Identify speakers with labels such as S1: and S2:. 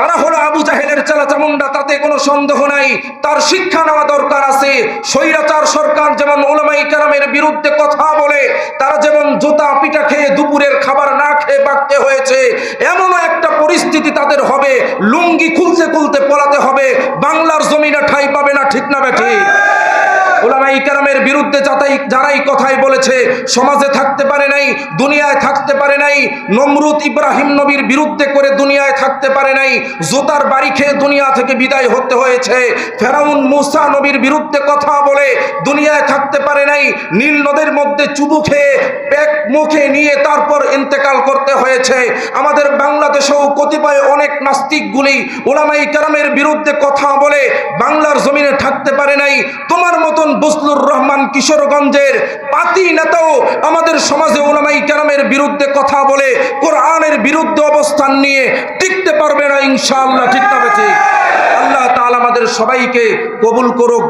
S1: তারা হলো আবু জাহেলের চালাচামুন্ডা তাতে কোনো সন্দেহ নাই। তার শিক্ষা নেওয়া দরকার আছে। স্বৈরাচার সরকার যেমন ওলামাই কারামের বিরুদ্ধে কথা বলে, তারা যেমন জুতা পিঠা খেয়ে দুপুরের খাবার না খেয়ে বাঁকতে হয়েছে, এমনও একটা পরিস্থিতি তাদের হবে। লুঙ্গি খুলতে খুলতে পলাতে হবে। বাংলার জমিনে ঠাই পাবে না, ঠিক না বেঠি ওলামাই কারামের বিরুদ্ধে যাতাই যারাই কথাই বলেছে, সমাজে থাকতে পারে দুনিয়ায় থাকতে পারে নাই, নমরুদ ইব্রাহিম নবীর বিরুদ্ধে করে দুনিয়ায় থাকতে পারে নাই, জোতার বাড়ি খেয়ে দুনিয়া থেকে বিদায় হতে হয়েছে, ফেরাউন মুসা নবীর বিরুদ্ধে কথা বলে দুনিয়ায় থাকতে পারে নাই, নীল নদের মধ্যে চুবু খেয়ে পেক মুখে নিয়ে তারপর ইন্তেকাল করতে হয়েছে। আমাদের বাংলাদেশেও কতিপয় অনেক নাস্তিকগুলি ওলামাই কারামের বিরুদ্ধে কথা বলে বাংলার জমিনে থাকতে পারে নাই। তোমার মতন বসলুর রহমান কিশোরগঞ্জের পাতি নেতাও আমাদের সমাজে ওলামাই বিরুদ্ধে কথা বলে কোরআনের বিরুদ্ধে অবস্থান নিয়ে টিকতে পারবে না, ইনশাআল্লাহ, ঠিক তবে আল্লাহ তাআলা আমাদের সবাইকে কবুল করুক।